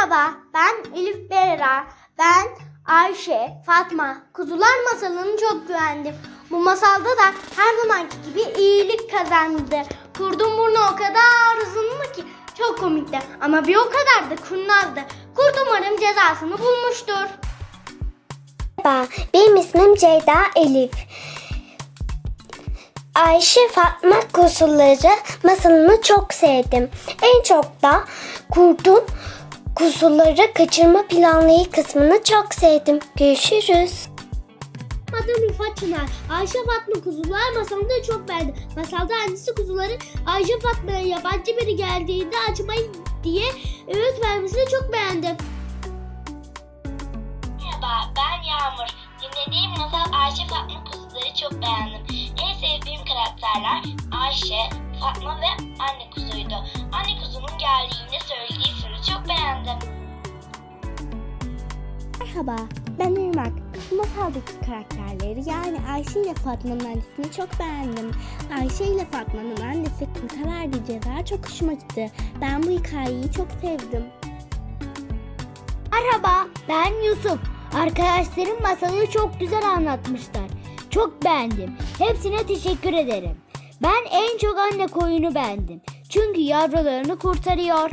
Merhaba, ben Elif Berra. Ben Ayşe, Fatma. Kuzular masalını çok güvendim. Bu masalda da her zamanki gibi iyilik kazandı. Kurdun burnu o kadar uzundu ki çok komikti. Ama bir o kadar da kurnazdı. Kurt umarım cezasını bulmuştur. Merhaba, benim ismim Ceyda Elif. Ayşe Fatma kuzuları masalını çok sevdim. En çok da kurdun kuzuları kaçırma planlayı kısmını çok sevdim. Görüşürüz. Adım Rıfat Çınar. Ayşe Fatma kuzular masalını çok beğendim. Masalda annesi kuzuları Ayşe Fatma'ya yabancı biri geldiğinde açmayın diye öğüt vermesini çok beğendim. Merhaba, ben Yağmur. Dinlediğim masal Ayşe Fatma Kuzuları çok beğendim. En sevdiğim karakterler Ayşe, Fatma ve anne kuzuydu. Anne kuzunun geldiğinde söylediği Merhaba, ben Irmak. Masaldaki karakterleri yani Ayşe ile Fatma'nın annesini çok beğendim. Ayşe ile Fatma'nın annesi kurta verdiği ceza çok hoşuma gitti. Ben bu hikayeyi çok sevdim. Merhaba, ben Yusuf. Arkadaşlarım masalı çok güzel anlatmışlar. Çok beğendim. Hepsine teşekkür ederim. Ben en çok anne koyunu beğendim. Çünkü yavrularını kurtarıyor.